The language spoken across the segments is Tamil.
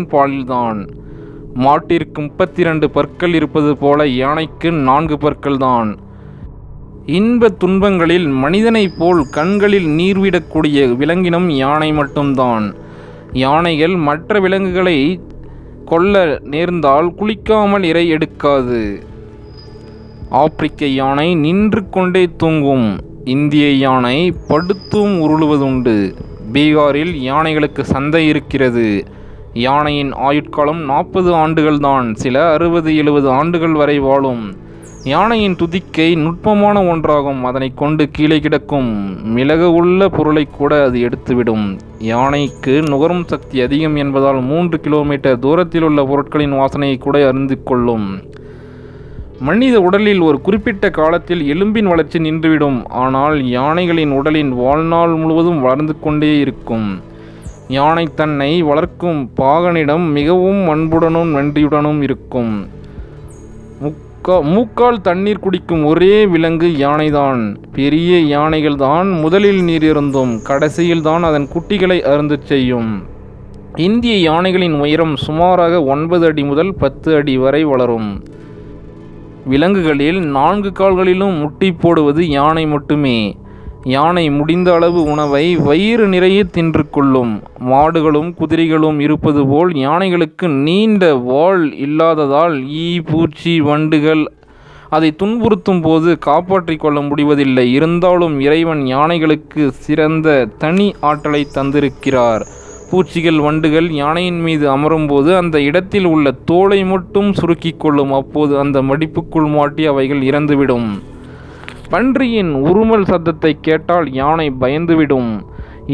பாலில்தான். மாட்டிற்கு முப்பத்தி இரண்டு பற்கள் இருப்பது போல யானைக்கு நான்கு பற்கள்தான். இன்ப துன்பங்களில் மனிதனைப் போல் கண்களில் நீர்விடக்கூடிய விலங்கினம் யானை மட்டும்தான். யானைகள் மற்ற விலங்குகளை கொல்ல நேர்ந்தால் குளிக்காமல் இரை எடுக்காது. ஆப்பிரிக்க யானை நின்று கொண்டே தூங்கும். இந்திய யானை படுத்தும் உருளுவதுண்டு. பீகாரில் யானைகளுக்கு சந்தை இருக்கிறது. யானையின் ஆயுட்காலம் நாற்பது ஆண்டுகள்தான். சில அறுபது எழுபது ஆண்டுகள் வரை வாழும். யானையின் துதிக்கை நுட்பமான ஒன்றாகும். அதனை கொண்டு கீழே கிடக்கும் மிளகு உள்ள பொருளை கூட அது எடுத்துவிடும். யானைக்கு நுகரும் சக்தி அதிகம் என்பதால் மூன்று கிலோமீட்டர் தூரத்தில் உள்ள பொருட்களின் வாசனையை கூட அறிந்து கொள்ளும். மனித உடலில் ஒரு குறிப்பிட்ட காலத்தில் எலும்பின் வளர்ச்சி நின்றுவிடும். ஆனால் யானைகளின் உடலின் வாழ்நாள் முழுவதும் வளர்ந்து கொண்டே இருக்கும். யானை தன்னை வளர்க்கும் பாகனிடம் மிகவும் அன்புடனும் நன்றியுடனும் இருக்கும். முக்கா மூக்கால் தண்ணீர் குடிக்கும் ஒரே விலங்கு யானைதான். பெரிய யானைகள் தான் முதலில் நீர் இருந்தும் கடைசியில் தான் அதன் குட்டிகளை அருந்து செய்யும். இந்திய யானைகளின் உயரம் சுமாராக ஒன்பது அடி முதல் பத்து அடி வரை வளரும். விலங்குகளில் நான்கு கால்களிலும் முட்டி போடுவது யானை மட்டுமே. யானை முடிந்த அளவு உணவை வயிறு நிறைய தின்று கொள்ளும் மாடுகளும் குதிரைகளும் இருப்பது போல் யானைகளுக்கு நீண்ட வால் இல்லாததால் ஈ பூச்சி வண்டுகள் அதை துன்புறுத்தும் போது காப்பாற்றிக் கொள்ள முடிவதில்லை. இருந்தாலும் இறைவன் யானைகளுக்கு சிறந்த தனி ஆற்றலை தந்திருக்கிறார். பூச்சிகள் வண்டுகள் யானையின் மீது அமரும்போது அந்த இடத்தில் உள்ள தோலை மட்டும் சுருக்கிக் கொள்ளும். அப்போது அந்த மடிப்புக்குள் மாட்டி அவைகள் இறந்துவிடும். பன்றியின் உருமல் சத்தத்தை கேட்டால் யானை பயந்துவிடும்.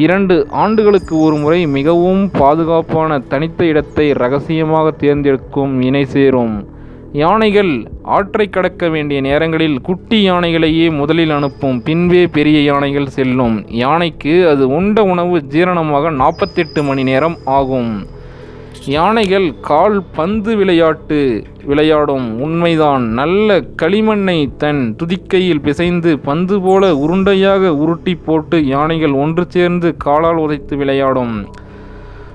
இரண்டு ஆண்டுகளுக்கு ஒரு முறை மிகவும் பாதுகாப்பான தனித்த இடத்தை ரகசியமாக தேர்ந்தெடுக்கும் இணை சேரும். யானைகள் ஆற்றை கடக்க வேண்டிய நேரங்களில் குட்டி யானைகளையே முதலில் அனுப்பும். பின்பே பெரிய யானைகள் செல்லும். யானைக்கு அது உண்ட உணவு ஜீரணமாக நாற்பத்தெட்டு மணி நேரம் ஆகும். யானைகள் கால் பந்து விளையாட்டு விளையாடும் உண்மைதான். நல்ல களிமண்ணை தன் துதிக்கையில் பிசைந்து பந்து போல உருண்டையாக உருட்டி போட்டு யானைகள் ஒன்று சேர்ந்து காலால் உதைத்து விளையாடும்.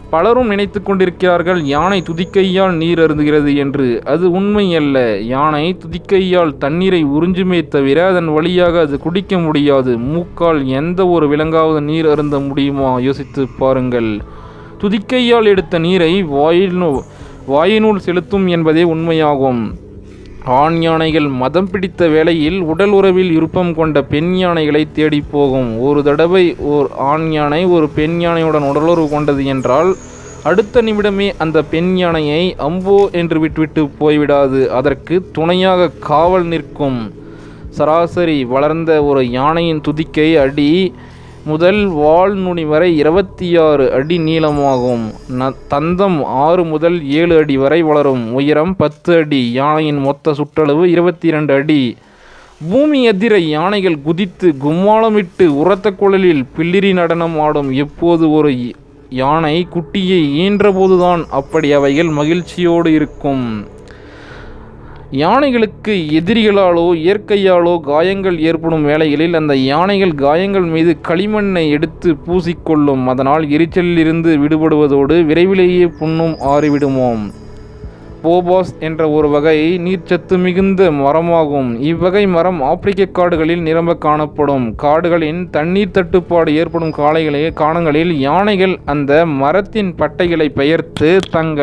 பலரும் நினைத்து கொண்டிருக்கிறார்கள் யானை துதிக்கையால் நீர் அருந்துகிறது என்று. அது உண்மை அல்ல. யானை துதிக்கையால் தண்ணீரை உறிஞ்சுமே தவிர அதன் வழியாக அது குடிக்க முடியாது. மூக்கால் எந்த ஒரு விலங்காவது நீர் அருந்த முடியுமா? யோசித்து பாருங்கள். துதிக்கையால் எடுத்த நீரை வாயினு வாயினுள் செலுத்தும் என்பதே உண்மையாகும். ஆண் யானைகள் மதம் பிடித்த வேளையில் உடல் உறவில் விருப்பம் கொண்ட பெண் யானைகளை தேடி போகும். ஒரு தடவை ஓர் ஆண் யானை ஒரு பெண் யானையுடன் உடலுறவு கொண்டது என்றால் அடுத்த நிமிடமே அந்த பெண் யானையை அம்போ என்று விட்டுவிட்டு போய்விடாது. அதற்கு துணையாக காவல் நிற்கும். சராசரி வளர்ந்த ஒரு யானையின் துதிக்கை அடி முதல் வால் நுனி வரை இருபத்தி ஆறு அடி நீளமாகும். ந தந்தம் ஆறு முதல் ஏழு அடி வரை வளரும். உயரம் பத்து அடி. யானையின் மொத்த சுற்றளவு இருபத்தி இரண்டு அடி. பூமி எதிர யானைகள் குதித்து கும்மாளமிட்டு உரத்த குழலில் பில்லிரி நடனம் ஆடும். எப்போது ஒரு யானை குட்டியை ஈன்றபோதுதான் அப்படி அவைகள் மகிழ்ச்சியோடு இருக்கும். யானைகளுக்கு எதிரிகளாலோ இயற்கையாலோ காயங்கள் ஏற்படும் வேளைகளில் அந்த யானைகள் காயங்கள் மீது களிமண்ணை எடுத்து பூசிக்கொள்ளும். அதனால் எரிச்சலிலிருந்து விடுபடுவதோடு விரைவிலேயே புண்ணும் ஆறிவிடுமோம். போபாஸ் என்ற ஒரு வகை நீர்ச்சத்து மிகுந்த மரமாகும். இவ்வகை மரம் ஆப்பிரிக்க காடுகளில் நிரம்ப காணப்படும். காடுகளின் தண்ணீர் தட்டுப்பாடு ஏற்படும் காலைகளே காலங்களில் யானைகள் அந்த மரத்தின் பட்டைகளை பெயர்த்து தங்கள்